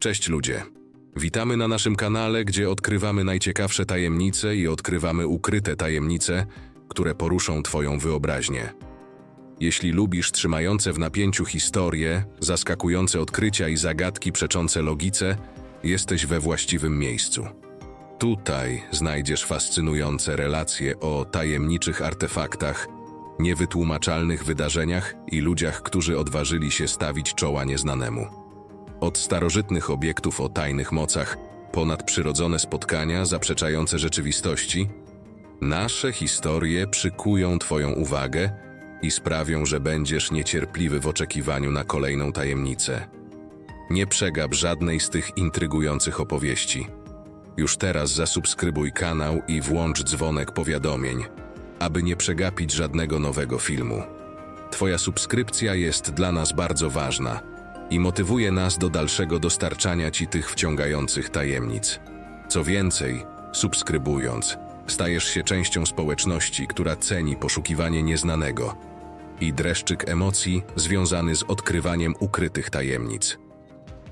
Cześć ludzie. Witamy na naszym kanale, gdzie odkrywamy najciekawsze tajemnice i odkrywamy ukryte tajemnice, które poruszą Twoją wyobraźnię. Jeśli lubisz trzymające w napięciu historie, zaskakujące odkrycia i zagadki przeczące logice, jesteś we właściwym miejscu. Tutaj znajdziesz fascynujące relacje o tajemniczych artefaktach, niewytłumaczalnych wydarzeniach i ludziach, którzy odważyli się stawić czoła nieznanemu. Od starożytnych obiektów o tajnych mocach, ponadprzyrodzone spotkania zaprzeczające rzeczywistości, nasze historie przykują Twoją uwagę i sprawią, że będziesz niecierpliwy w oczekiwaniu na kolejną tajemnicę. Nie przegap żadnej z tych intrygujących opowieści. Już teraz zasubskrybuj kanał i włącz dzwonek powiadomień, aby nie przegapić żadnego nowego filmu. Twoja subskrypcja jest dla nas bardzo ważna i motywuje nas do dalszego dostarczania Ci tych wciągających tajemnic. Co więcej, subskrybując, stajesz się częścią społeczności, która ceni poszukiwanie nieznanego i dreszczyk emocji związany z odkrywaniem ukrytych tajemnic.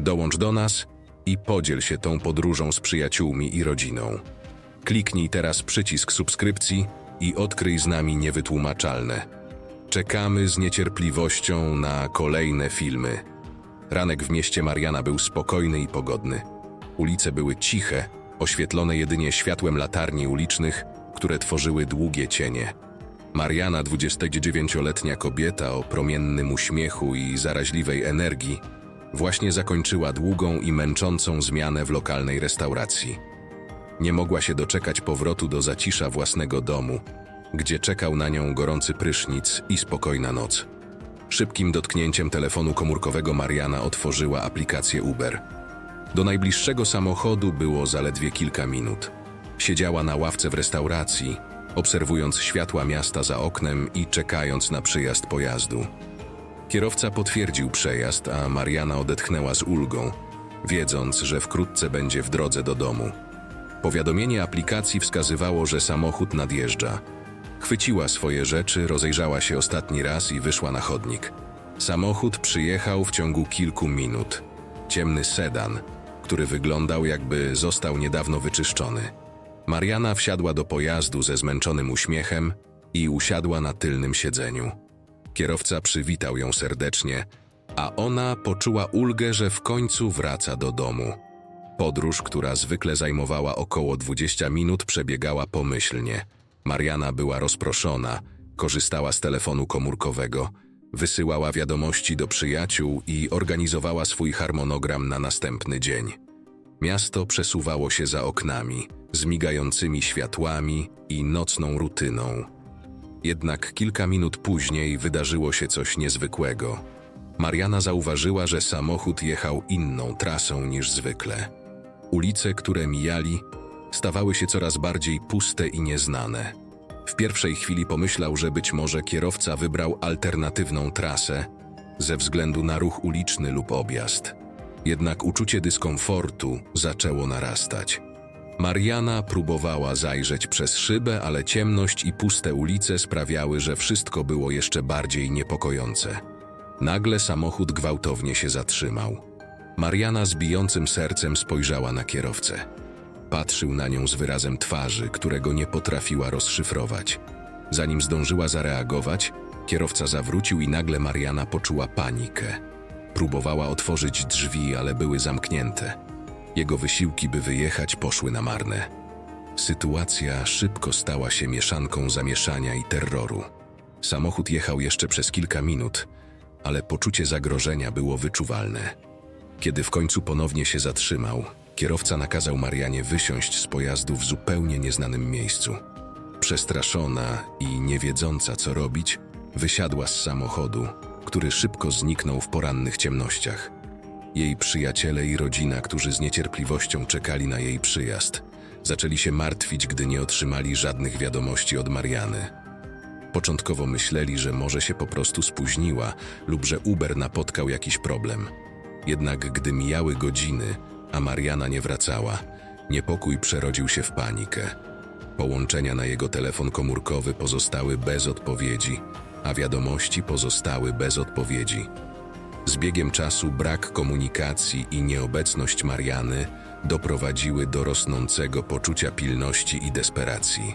Dołącz do nas i podziel się tą podróżą z przyjaciółmi i rodziną. Kliknij teraz przycisk subskrypcji i odkryj z nami niewytłumaczalne. Czekamy z niecierpliwością na kolejne filmy. Ranek w mieście Mariana był spokojny i pogodny. Ulice były ciche, oświetlone jedynie światłem latarni ulicznych, które tworzyły długie cienie. Mariana, 29-letnia kobieta o promiennym uśmiechu i zaraźliwej energii, właśnie zakończyła długą i męczącą zmianę w lokalnej restauracji. Nie mogła się doczekać powrotu do zacisza własnego domu, gdzie czekał na nią gorący prysznic i spokojna noc. Szybkim dotknięciem telefonu komórkowego Mariana otworzyła aplikację Uber. Do najbliższego samochodu było zaledwie kilka minut. Siedziała na ławce w restauracji, obserwując światła miasta za oknem i czekając na przyjazd pojazdu. Kierowca potwierdził przejazd, a Mariana odetchnęła z ulgą, wiedząc, że wkrótce będzie w drodze do domu. Powiadomienie aplikacji wskazywało, że samochód nadjeżdża. Chwyciła swoje rzeczy, rozejrzała się ostatni raz i wyszła na chodnik. Samochód przyjechał w ciągu kilku minut. Ciemny sedan, który wyglądał jakby został niedawno wyczyszczony. Mariana wsiadła do pojazdu ze zmęczonym uśmiechem i usiadła na tylnym siedzeniu. Kierowca przywitał ją serdecznie, a ona poczuła ulgę, że w końcu wraca do domu. Podróż, która zwykle zajmowała około 20 minut, przebiegała pomyślnie. Mariana była rozproszona, korzystała z telefonu komórkowego, wysyłała wiadomości do przyjaciół i organizowała swój harmonogram na następny dzień. Miasto przesuwało się za oknami, z migającymi światłami i nocną rutyną. Jednak kilka minut później wydarzyło się coś niezwykłego. Mariana zauważyła, że samochód jechał inną trasą niż zwykle. Ulice, które mijali, stawały się coraz bardziej puste i nieznane. W pierwszej chwili pomyślał, że być może kierowca wybrał alternatywną trasę ze względu na ruch uliczny lub objazd. Jednak uczucie dyskomfortu zaczęło narastać. Mariana próbowała zajrzeć przez szybę, ale ciemność i puste ulice sprawiały, że wszystko było jeszcze bardziej niepokojące. Nagle samochód gwałtownie się zatrzymał. Mariana z bijącym sercem spojrzała na kierowcę. Patrzył na nią z wyrazem twarzy, którego nie potrafiła rozszyfrować. Zanim zdążyła zareagować, kierowca zawrócił i nagle Mariana poczuła panikę. Próbowała otworzyć drzwi, ale były zamknięte. Jego wysiłki, by wyjechać, poszły na marne. Sytuacja szybko stała się mieszanką zamieszania i terroru. Samochód jechał jeszcze przez kilka minut, ale poczucie zagrożenia było wyczuwalne. Kiedy w końcu ponownie się zatrzymał, kierowca nakazał Marianie wysiąść z pojazdu w zupełnie nieznanym miejscu. Przestraszona i nie wiedząca co robić, wysiadła z samochodu, który szybko zniknął w porannych ciemnościach. Jej przyjaciele i rodzina, którzy z niecierpliwością czekali na jej przyjazd, zaczęli się martwić, gdy nie otrzymali żadnych wiadomości od Mariany. Początkowo myśleli, że może się po prostu spóźniła lub że Uber napotkał jakiś problem. Jednak gdy mijały godziny, a Mariana nie wracała, niepokój przerodził się w panikę. Połączenia na jego telefon komórkowy pozostały bez odpowiedzi, a wiadomości pozostały bez odpowiedzi. Z biegiem czasu brak komunikacji i nieobecność Mariany doprowadziły do rosnącego poczucia pilności i desperacji.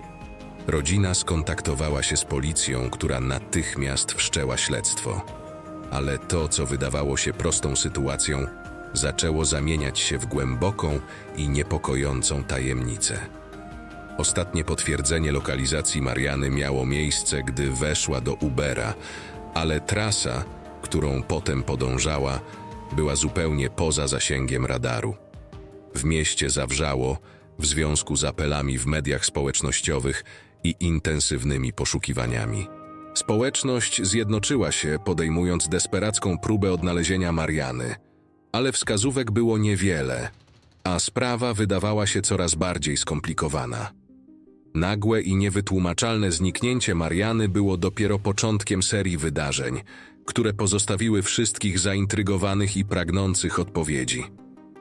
Rodzina skontaktowała się z policją, która natychmiast wszczęła śledztwo. Ale to, co wydawało się prostą sytuacją, zaczęło zamieniać się w głęboką i niepokojącą tajemnicę. Ostatnie potwierdzenie lokalizacji Mariany miało miejsce, gdy weszła do Ubera, ale trasa, którą potem podążała, była zupełnie poza zasięgiem radaru. W mieście zawrzało w związku z apelami w mediach społecznościowych i intensywnymi poszukiwaniami. Społeczność zjednoczyła się, podejmując desperacką próbę odnalezienia Mariany, ale wskazówek było niewiele, a sprawa wydawała się coraz bardziej skomplikowana. Nagłe i niewytłumaczalne zniknięcie Mariany było dopiero początkiem serii wydarzeń, które pozostawiły wszystkich zaintrygowanych i pragnących odpowiedzi.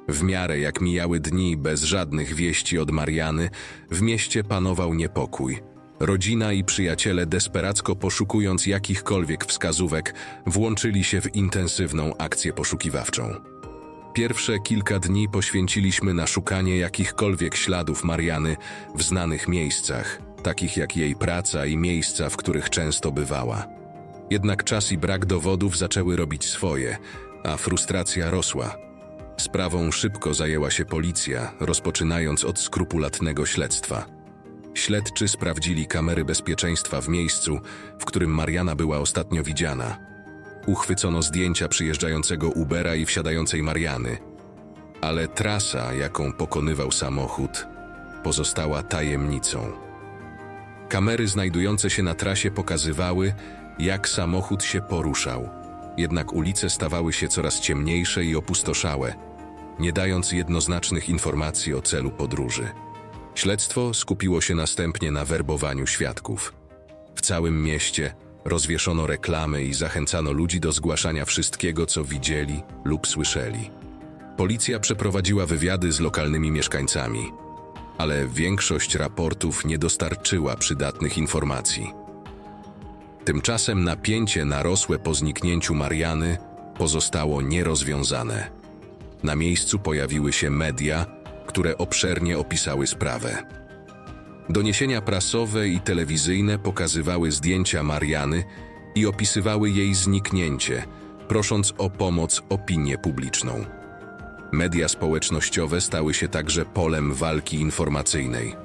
W miarę jak mijały dni bez żadnych wieści od Mariany, w mieście panował niepokój. Rodzina i przyjaciele desperacko poszukując jakichkolwiek wskazówek, włączyli się w intensywną akcję poszukiwawczą. Pierwsze kilka dni poświęciliśmy na szukanie jakichkolwiek śladów Mariany w znanych miejscach, takich jak jej praca i miejsca, w których często bywała. Jednak czas i brak dowodów zaczęły robić swoje, a frustracja rosła. Sprawą szybko zajęła się policja, rozpoczynając od skrupulatnego śledztwa. Śledczy sprawdzili kamery bezpieczeństwa w miejscu, w którym Mariana była ostatnio widziana. Uchwycono zdjęcia przyjeżdżającego Ubera i wsiadającej Mariany, ale trasa, jaką pokonywał samochód, pozostała tajemnicą. Kamery znajdujące się na trasie pokazywały, jak samochód się poruszał. Jednak ulice stawały się coraz ciemniejsze i opustoszałe, nie dając jednoznacznych informacji o celu podróży. Śledztwo skupiło się następnie na werbowaniu świadków. W całym mieście rozwieszono reklamy i zachęcano ludzi do zgłaszania wszystkiego, co widzieli lub słyszeli. Policja przeprowadziła wywiady z lokalnymi mieszkańcami, ale większość raportów nie dostarczyła przydatnych informacji. Tymczasem napięcie narosłe po zniknięciu Mariany pozostało nierozwiązane. Na miejscu pojawiły się media, które obszernie opisały sprawę. Doniesienia prasowe i telewizyjne pokazywały zdjęcia Mariany i opisywały jej zniknięcie, prosząc o pomoc opinię publiczną. Media społecznościowe stały się także polem walki informacyjnej.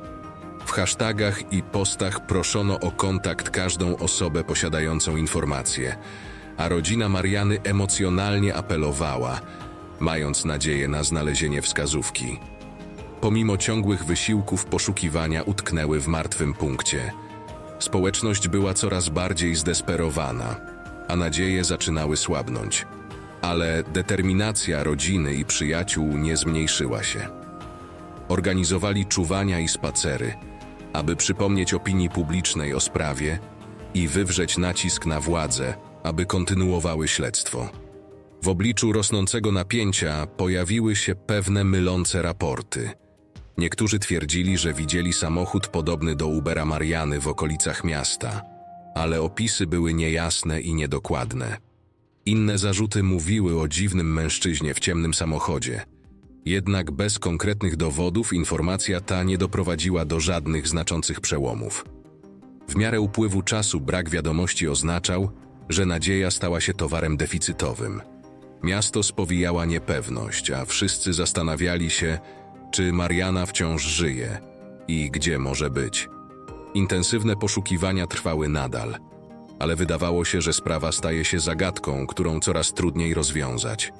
W hashtagach i postach proszono o kontakt każdą osobę posiadającą informacje, a rodzina Mariany emocjonalnie apelowała, mając nadzieję na znalezienie wskazówki. Pomimo ciągłych wysiłków poszukiwania utknęły w martwym punkcie. Społeczność była coraz bardziej zdesperowana, a nadzieje zaczynały słabnąć. Ale determinacja rodziny i przyjaciół nie zmniejszyła się. Organizowali czuwania i spacery, aby przypomnieć opinii publicznej o sprawie i wywrzeć nacisk na władze, aby kontynuowały śledztwo. W obliczu rosnącego napięcia pojawiły się pewne mylące raporty. Niektórzy twierdzili, że widzieli samochód podobny do Ubera Mariany w okolicach miasta, ale opisy były niejasne i niedokładne. Inne zarzuty mówiły o dziwnym mężczyźnie w ciemnym samochodzie. Jednak bez konkretnych dowodów informacja ta nie doprowadziła do żadnych znaczących przełomów. W miarę upływu czasu brak wiadomości oznaczał, że nadzieja stała się towarem deficytowym. Miasto spowijała niepewność, a wszyscy zastanawiali się, czy Mariana wciąż żyje i gdzie może być. Intensywne poszukiwania trwały nadal, ale wydawało się, że sprawa staje się zagadką, którą coraz trudniej rozwiązać.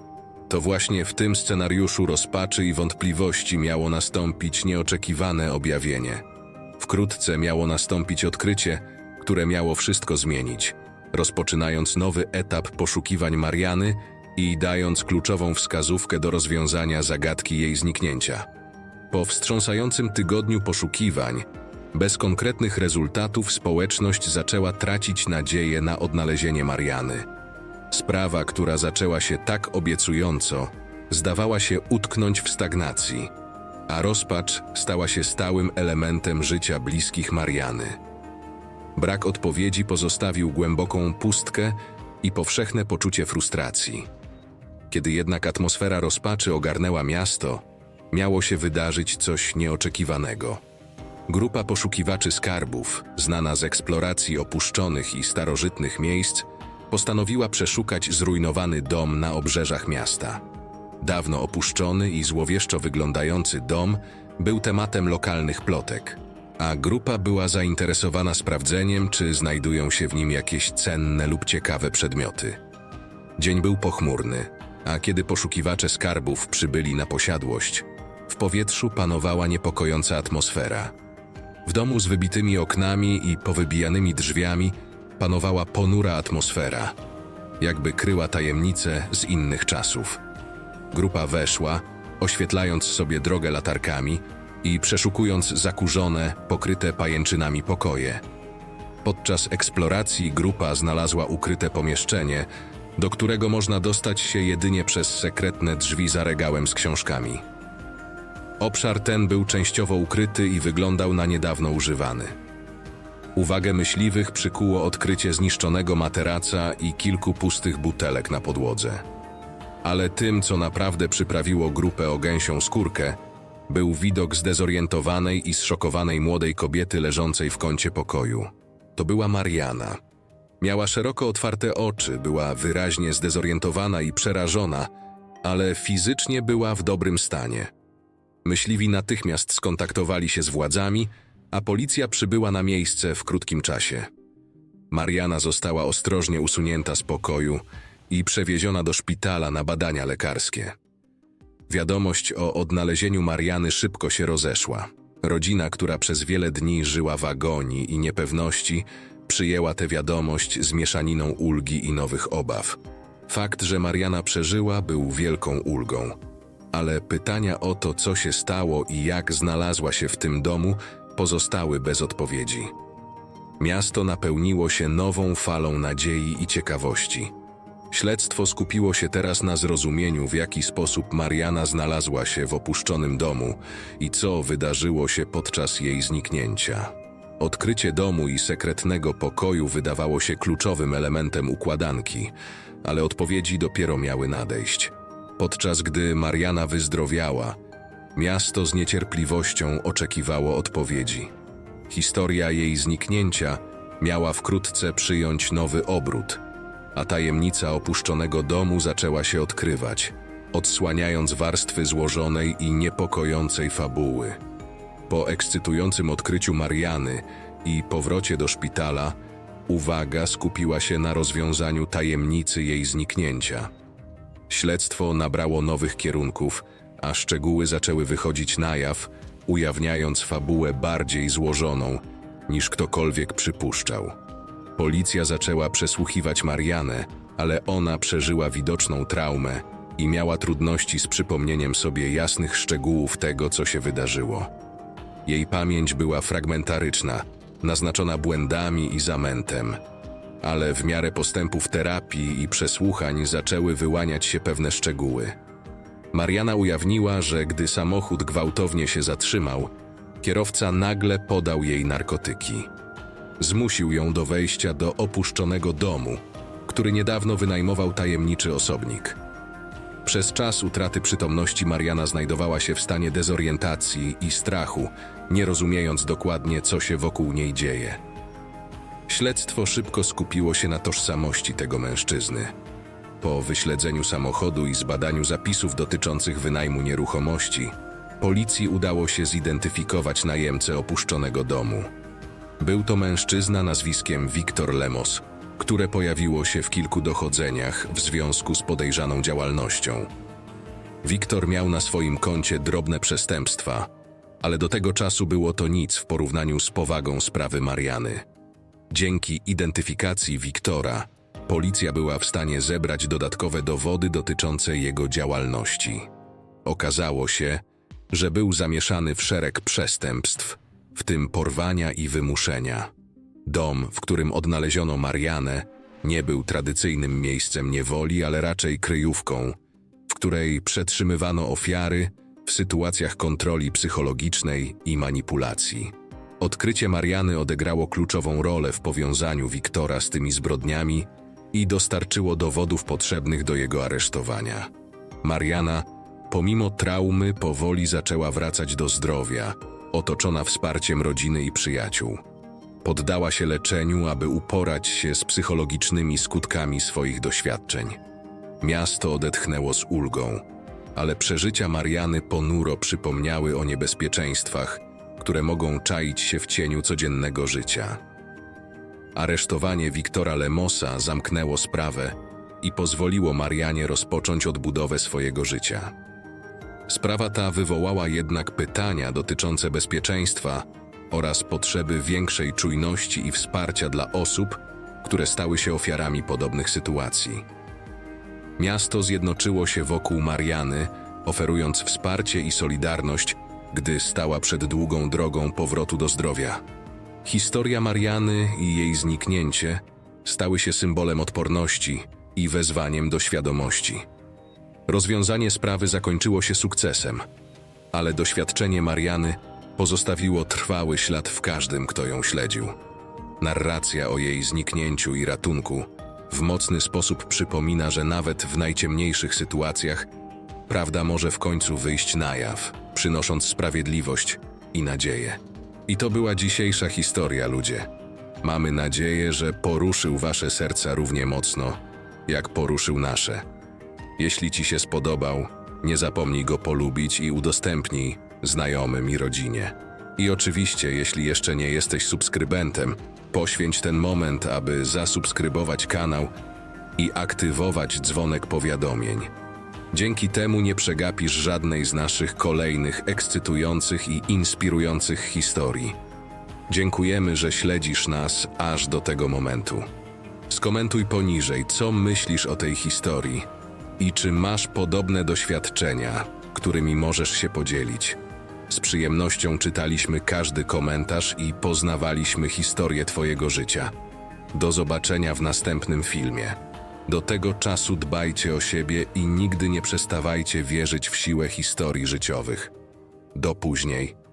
To właśnie w tym scenariuszu rozpaczy i wątpliwości miało nastąpić nieoczekiwane objawienie. Wkrótce miało nastąpić odkrycie, które miało wszystko zmienić, rozpoczynając nowy etap poszukiwań Mariany i dając kluczową wskazówkę do rozwiązania zagadki jej zniknięcia. Po wstrząsającym tygodniu poszukiwań, bez konkretnych rezultatów społeczność zaczęła tracić nadzieję na odnalezienie Mariany. Sprawa, która zaczęła się tak obiecująco, zdawała się utknąć w stagnacji, a rozpacz stała się stałym elementem życia bliskich Mariany. Brak odpowiedzi pozostawił głęboką pustkę i powszechne poczucie frustracji. Kiedy jednak atmosfera rozpaczy ogarnęła miasto, miało się wydarzyć coś nieoczekiwanego. Grupa poszukiwaczy skarbów, znana z eksploracji opuszczonych i starożytnych miejsc, postanowiła przeszukać zrujnowany dom na obrzeżach miasta. Dawno opuszczony i złowieszczo wyglądający dom był tematem lokalnych plotek, a grupa była zainteresowana sprawdzeniem, czy znajdują się w nim jakieś cenne lub ciekawe przedmioty. Dzień był pochmurny, a kiedy poszukiwacze skarbów przybyli na posiadłość, w powietrzu panowała niepokojąca atmosfera. W domu z wybitymi oknami i powybijanymi drzwiami panowała ponura atmosfera, jakby kryła tajemnice z innych czasów. Grupa weszła, oświetlając sobie drogę latarkami i przeszukując zakurzone, pokryte pajęczynami pokoje. Podczas eksploracji grupa znalazła ukryte pomieszczenie, do którego można dostać się jedynie przez sekretne drzwi za regałem z książkami. Obszar ten był częściowo ukryty i wyglądał na niedawno używany. Uwagę myśliwych przykuło odkrycie zniszczonego materaca i kilku pustych butelek na podłodze. Ale tym, co naprawdę przyprawiło grupę o gęsią skórkę, był widok zdezorientowanej i zszokowanej młodej kobiety leżącej w kącie pokoju. To była Mariana. Miała szeroko otwarte oczy, była wyraźnie zdezorientowana i przerażona, ale fizycznie była w dobrym stanie. Myśliwi natychmiast skontaktowali się z władzami, a policja przybyła na miejsce w krótkim czasie. Mariana została ostrożnie usunięta z pokoju i przewieziona do szpitala na badania lekarskie. Wiadomość o odnalezieniu Mariany szybko się rozeszła. Rodzina, która przez wiele dni żyła w agonii i niepewności, przyjęła tę wiadomość z mieszaniną ulgi i nowych obaw. Fakt, że Mariana przeżyła, był wielką ulgą. Ale pytania o to, co się stało i jak znalazła się w tym domu, pozostały bez odpowiedzi. Miasto napełniło się nową falą nadziei i ciekawości. Śledztwo skupiło się teraz na zrozumieniu, w jaki sposób Mariana znalazła się w opuszczonym domu i co wydarzyło się podczas jej zniknięcia. Odkrycie domu i sekretnego pokoju wydawało się kluczowym elementem układanki, ale odpowiedzi dopiero miały nadejść. Podczas gdy Mariana wyzdrowiała, miasto z niecierpliwością oczekiwało odpowiedzi. Historia jej zniknięcia miała wkrótce przyjąć nowy obrót – a tajemnica opuszczonego domu zaczęła się odkrywać, odsłaniając warstwy złożonej i niepokojącej fabuły. Po ekscytującym odkryciu Mariany i powrocie do szpitala, uwaga skupiła się na rozwiązaniu tajemnicy jej zniknięcia. Śledztwo nabrało nowych kierunków, a szczegóły zaczęły wychodzić na jaw, ujawniając fabułę bardziej złożoną niż ktokolwiek przypuszczał. Policja zaczęła przesłuchiwać Marianę, ale ona przeżyła widoczną traumę i miała trudności z przypomnieniem sobie jasnych szczegółów tego, co się wydarzyło. Jej pamięć była fragmentaryczna, naznaczona błędami i zamętem, ale w miarę postępów terapii i przesłuchań zaczęły wyłaniać się pewne szczegóły. Mariana ujawniła, że gdy samochód gwałtownie się zatrzymał, kierowca nagle podał jej narkotyki. Zmusił ją do wejścia do opuszczonego domu, który niedawno wynajmował tajemniczy osobnik. Przez czas utraty przytomności Mariana znajdowała się w stanie dezorientacji i strachu, nie rozumiejąc dokładnie, co się wokół niej dzieje. Śledztwo szybko skupiło się na tożsamości tego mężczyzny. Po wyśledzeniu samochodu i zbadaniu zapisów dotyczących wynajmu nieruchomości, policji udało się zidentyfikować najemcę opuszczonego domu. Był to mężczyzna nazwiskiem Wiktor Lemos, które pojawiło się w kilku dochodzeniach w związku z podejrzaną działalnością. Wiktor miał na swoim koncie drobne przestępstwa, ale do tego czasu było to nic w porównaniu z powagą sprawy Mariany. Dzięki identyfikacji Wiktora, policja była w stanie zebrać dodatkowe dowody dotyczące jego działalności. Okazało się, że był zamieszany w szereg przestępstw, w tym porwania i wymuszenia. Dom, w którym odnaleziono Marianę, nie był tradycyjnym miejscem niewoli, ale raczej kryjówką, w której przetrzymywano ofiary w sytuacjach kontroli psychologicznej i manipulacji. Odkrycie Mariany odegrało kluczową rolę w powiązaniu Wiktora z tymi zbrodniami i dostarczyło dowodów potrzebnych do jego aresztowania. Mariana, pomimo traumy, powoli zaczęła wracać do zdrowia, otoczona wsparciem rodziny i przyjaciół. Poddała się leczeniu, aby uporać się z psychologicznymi skutkami swoich doświadczeń. Miasto odetchnęło z ulgą, ale przeżycia Mariany ponuro przypomniały o niebezpieczeństwach, które mogą czaić się w cieniu codziennego życia. Aresztowanie Wiktora Lemosa zamknęło sprawę i pozwoliło Marianie rozpocząć odbudowę swojego życia. Sprawa ta wywołała jednak pytania dotyczące bezpieczeństwa oraz potrzeby większej czujności i wsparcia dla osób, które stały się ofiarami podobnych sytuacji. Miasto zjednoczyło się wokół Mariany, oferując wsparcie i solidarność, gdy stała przed długą drogą powrotu do zdrowia. Historia Mariany i jej zniknięcie stały się symbolem odporności i wezwaniem do świadomości. Rozwiązanie sprawy zakończyło się sukcesem, ale doświadczenie Mariany pozostawiło trwały ślad w każdym, kto ją śledził. Narracja o jej zniknięciu i ratunku w mocny sposób przypomina, że nawet w najciemniejszych sytuacjach prawda może w końcu wyjść na jaw, przynosząc sprawiedliwość i nadzieję. I to była dzisiejsza historia, ludzie. Mamy nadzieję, że poruszył wasze serca równie mocno, jak poruszył nasze. Jeśli ci się spodobał, nie zapomnij go polubić i udostępnij znajomym i rodzinie. I oczywiście, jeśli jeszcze nie jesteś subskrybentem, poświęć ten moment, aby zasubskrybować kanał i aktywować dzwonek powiadomień. Dzięki temu nie przegapisz żadnej z naszych kolejnych ekscytujących i inspirujących historii. Dziękujemy, że śledzisz nas aż do tego momentu. Skomentuj poniżej, co myślisz o tej historii i czy masz podobne doświadczenia, którymi możesz się podzielić. Z przyjemnością czytaliśmy każdy komentarz i poznawaliśmy historię Twojego życia. Do zobaczenia w następnym filmie. Do tego czasu dbajcie o siebie i nigdy nie przestawajcie wierzyć w siłę historii życiowych. Do później.